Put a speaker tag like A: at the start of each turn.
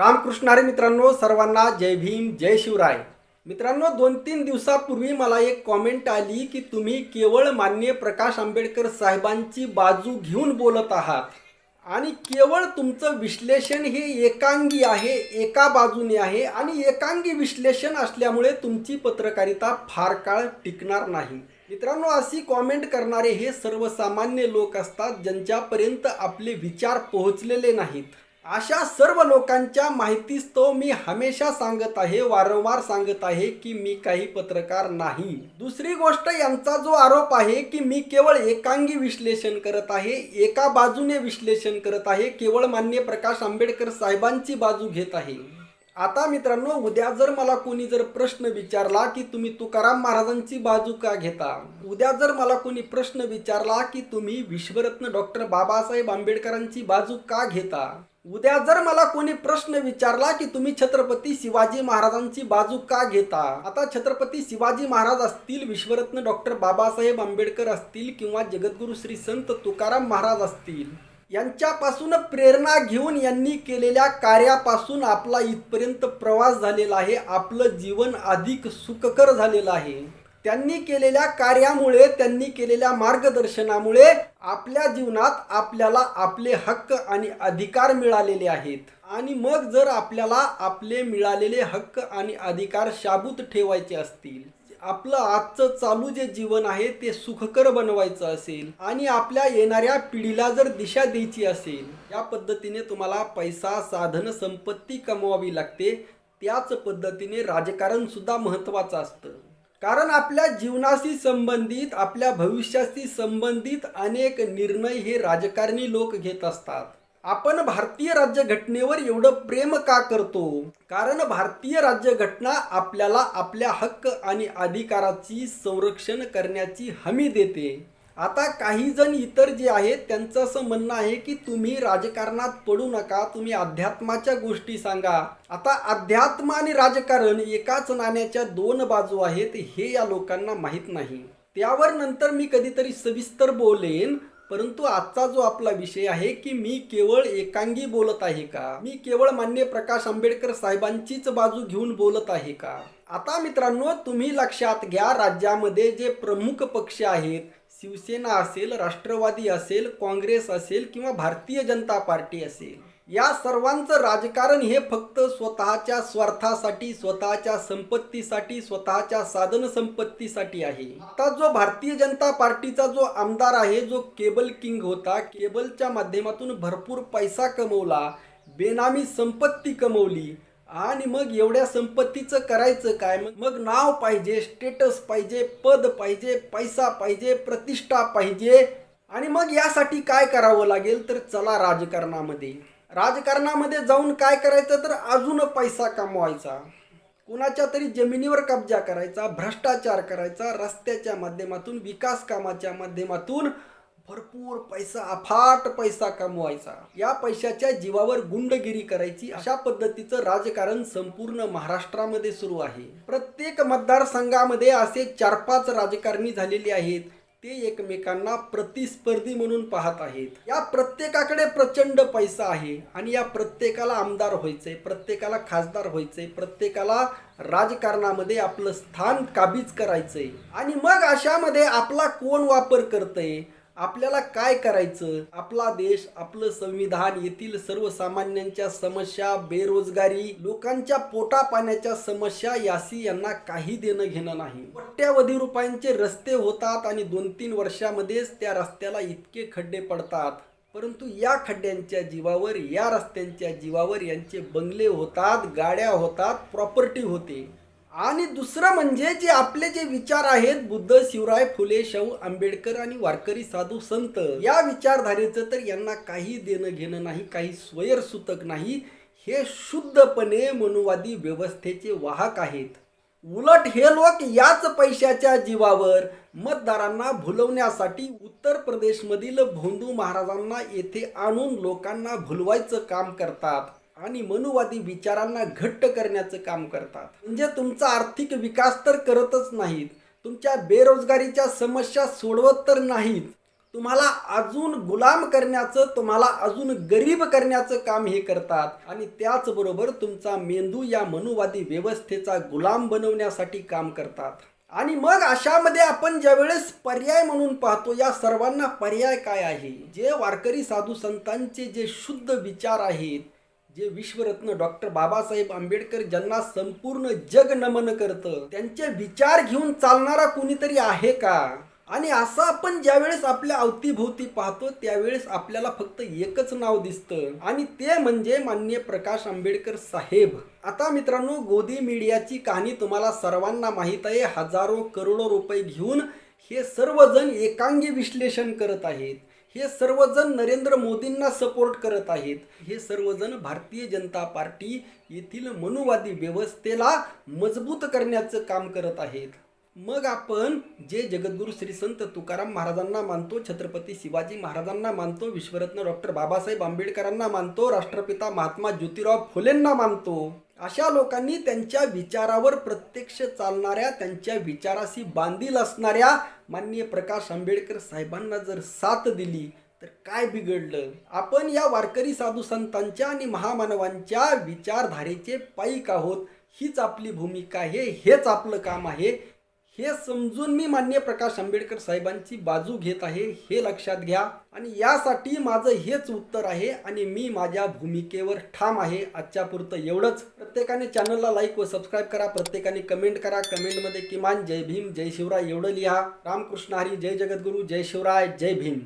A: रामकृष्णारे मित्रांनो सर्वांना जय भीम जय शिवराय. मित्रांनो दोन तीन दिवसापूर्वी मला एक कॉमेंट आली की तुम्ही केवळ मान्य प्रकाश आंबेडकर साहेबांची बाजू घेऊन बोलत आहात. आणि केवळ तुमचं विश्लेषण हे एकांगी आहे एका बाजूने आहे आणि एकांगी विश्लेषण असल्यामुळे तुमची पत्रकारिता फार काळ टिकणार नाही. मित्रांनो अशी कॉमेंट करणारे हे सर्वसामान्य लोक असतात ज्यांच्यापर्यंत आपले विचार पोहोचलेले नाहीत. अशा सर्व लोकांच्या माहितीस तो मी हमेशा सांगत आहे वारंवार सांगत आहे की मी काही पत्रकार नाही. दुसरी गोष्ट यांचा जो आरोप आहे की मी केवळ एकांगी विश्लेषण करत आहे एका बाजूने विश्लेषण करत आहे केवळ मान्य प्रकाश आंबेडकर साहेबांची बाजू घेत आहे. आता मित्रांनो उद्या जर मला कोणी जर प्रश्न विचारला की तुम्ही तुकाराम महाराजांची बाजू का घेता? उद्या जर मला कोणी प्रश्न विचारला की तुम्ही विश्वरत्न डॉक्टर बाबासाहेब आंबेडकरांची बाजू का घेता? उद्या जर मला कोणी प्रश्न विचारला की तुम्ही छत्रपती शिवाजी महाराजांची बाजू का घेता? आता छत्रपती शिवाजी महाराज असतील विश्वरत्न डॉक्टर बाबासाहेब आंबेडकर असतील किंवा जगद्गुरु श्री संत तुकाराम महाराज असतील यांच्यापासून प्रेरणा घेऊन यांनी केलेल्या कार्यापासून आपला इथपर्यंत प्रवास झालेला आहे. आपलं जीवन अधिक सुखकर झालेलं आहे. त्यांनी केलेल्या कार्यामुळे त्यांनी केलेल्या मार्गदर्शनामुळे आपल्या जीवनात आपल्याला आपले हक्क आणि अधिकार मिळालेले आहेत. आणि मग जर आपल्याला आपले मिळालेले हक्क आणि अधिकार शाबूत ठेवायचे असतील आपलं आजचं चालू जे जीवन आहे ते सुखकर बनवायचं असेल आणि आपल्या येणाऱ्या पिढीला जर दिशा द्यायची असेल या पद्धतीने तुम्हाला पैसा साधन संपत्ती कमवावी लागते. त्याच पद्धतीने राजकारण सुद्धा महत्वाचं असतं. कारण आपल्या जीवनाशी संबंधित आपल्या भविष्याशी संबंधित अनेक निर्णय हे राजकारणी लोक घेत असतात. आपण भारतीय राज्यघटनेवर एवढं प्रेम का करतो? कारण भारतीय राज्यघटना आपल्याला आपल्या हक्क आणि अधिकाराची संरक्षण करण्याची हमी देते. आता काही जण इतर जे आहेत त्यांचं असं म्हणणं आहे की तुम्ही राजकारणात पडू नका तुम्ही अध्यात्माच्या गोष्टी सांगा. आता अध्यात्म आणि राजकारण एकाच नाण्याच्या दोन बाजू आहेत हे या लोकांना माहीत नाही. त्यावर नंतर मी कधीतरी सविस्तर बोलेन परंतु आजचा जो आपला विषय आहे की मी केवळ एकांगी बोलत आहे का? मी केवळ मान्य प्रकाश आंबेडकर साहेबांचीच बाजू घेऊन बोलत आहे का? आता मित्रांनो तुम्ही लक्षात घ्या राज्यामध्ये जे प्रमुख पक्ष आहेत शिवसेना असेल राष्ट्रवादी असेल काँग्रेस असेल किंवा भारतीय जनता पार्टी असेल या सर्वांचं राजकारण हे फक्त स्वतःच्या स्वार्थासाठी स्वतःच्या संपत्तीसाठी स्वतःच्या साधन संपत्तीसाठी आहे. आता जो भारतीय जनता पार्टीचा जो आमदार आहे जो केबल किंग होता केबलच्या माध्यमातून भरपूर पैसा कमवला बेनामी संपत्ती कमवली आणि मग एवढ्या संपत्तीचं करायचं काय? मग मग नाव पाहिजे स्टेटस पाहिजे पद पाहिजे पैसा पाहिजे प्रतिष्ठा पाहिजे. आणि मग यासाठी काय करावं लागेल? तर चला राजकारणामध्ये. राजकारणामध्ये जाऊन काय करायचं? तर अजून पैसा कमवायचा. कुणाच्या तरी जमिनीवर कब्जा करायचा भ्रष्टाचार करायचा रस्त्याच्या माध्यमातून विकास कामाच्या माध्यमातून भरपूर पैसा अफाट पैसा कमवायचा. या पैशाच्या जीवावर गुंडगिरी करायची अशा पद्धतीचं राजकारण संपूर्ण महाराष्ट्रामध्ये सुरू आहे. प्रत्येक मतदारसंघामध्ये असे चार पाच राजकारणी झालेले आहेत. ते एकमेकांना प्रतिस्पर्धी म्हणून पाहत आहेत. या प्रत्येकाकडे प्रचंड पैसा आहे आणि या प्रत्येकाला आमदार व्हायचंय प्रत्येकाला खासदार व्हायचंय प्रत्येकाला राजकारणामध्ये आपलं स्थान काबीज करायचंय. आणि मग अशामध्ये आपला कोण वापर करतंय? आपल्याला काय करायचं? आपला देश आपलं संविधान येथील सर्वसामान्यांच्या समस्या बेरोजगारी लोकांच्या पोटा पाण्याच्या समस्या यासी यांना काही देणं घेणं नाही. कोट्यावधी रुपयांचे रस्ते होतात आणि दोन तीन वर्षामध्येच त्या रस्त्याला इतके खड्डे पडतात. परंतु या खड्ड्यांच्या जीवावर या रस्त्यांच्या जीवावर यांचे बंगले होतात गाड्या होतात प्रॉपर्टी होते. आणि दुसरं म्हणजे जे आपले जे विचार आहेत बुद्ध शिवराय फुले शाहू आंबेडकर आणि वारकरी साधू संत या विचारधारेचं तर यांना काही देणं घेणं नाही काही स्वैरसूतक नाही. हे शुद्धपणे मनुवादी व्यवस्थेचे वाहक आहेत. उलट हे लोक याच पैशाच्या जीवावर मतदारांना भुलवण्यासाठी उत्तर प्रदेशमधील भोंदू महाराजांना येथे आणून लोकांना भुलवायचं काम करतात. आणि मनुवादी विचारांना घट्ट करण्याचं काम करतात. म्हणजे तुमचा आर्थिक विकास तर करतच नाहीत. तुमच्या बेरोजगारीच्या समस्या सोडवत तर नाहीत. तुम्हाला अजून गुलाम करण्याचं तुम्हाला अजून गरीब करण्याचं काम हे करतात. आणि त्याचबरोबर तुमचा मेंदू या मनुवादी व्यवस्थेचा गुलाम बनवण्यासाठी काम करतात. आणि मग अशामध्ये आपण ज्यावेळेस पर्याय म्हणून पाहतो या सर्वांना पर्याय काय आहे? जे वारकरी साधू संतांचे जे शुद्ध विचार आहेत जे विश्वरत्न डॉक्टर बाबासाहेब आंबेडकर ज्यांना संपूर्ण जग नमन करतं त्यांचे विचार घेऊन चालणारा कुणीतरी आहे का? आणि असं आपण ज्यावेळेस आपल्या अवतीभोवती पाहतो त्यावेळेस आपल्याला फक्त एकच नाव दिसतं. आणि ते म्हणजे मान्य प्रकाश आंबेडकर साहेब. आता मित्रांनो गोदी मीडियाची कहाणी तुम्हाला सर्वांना माहीत आहे. हजारो करोडो रुपये घेऊन हे सर्वजण एकांगी विश्लेषण करत आहेत. हे सर्वजण नरेंद्र मोदींना सपोर्ट करत आहेत. हे सर्वजण भारतीय जनता पार्टी येथील मनुवादी व्यवस्थेला मजबूत करण्याचं काम करत आहेत. मग आपण जे जगद्गुरू श्री संत तुकाराम महाराजांना मानतो छत्रपती शिवाजी महाराजांना मानतो विश्वरत्न डॉक्टर बाबासाहेब आंबेडकरांना मानतो राष्ट्रपिता महात्मा ज्योतिराव फुलेंना मानतो. अशा लोकांनी त्यांच्या विचारावर प्रत्यक्ष चालणाऱ्या त्यांच्या विचाराशी बांधील असणाऱ्या माननीय प्रकाश आंबेडकर साहेबांना जर साथ दिली तर काय बिघडलं? आपण या वारकरी साधू संतांच्या आणि महामानवांच्या विचारधारेचे पाईक आहोत. हीच आपली भूमिका आहे हेच आपलं काम आहे. हे समजून मी मान्य प्रकाश आंबेडकर साहेबांची बाजू घेत आहे हे लक्षात घ्या. आणि यासाठी माझं हेच उत्तर आहे आणि मी माझ्या भूमिकेवर ठाम आहे. आजच्या पुरतं एवढंच. प्रत्येकाने चॅनलला लाईक व सबस्क्राईब करा. प्रत्येकाने कमेंट करा. कमेंटमध्ये किमान जय भीम जय शिवराय एवढं लिहा. रामकृष्ण हरी जय जगद्गुरू जय शिवराय जय भीम.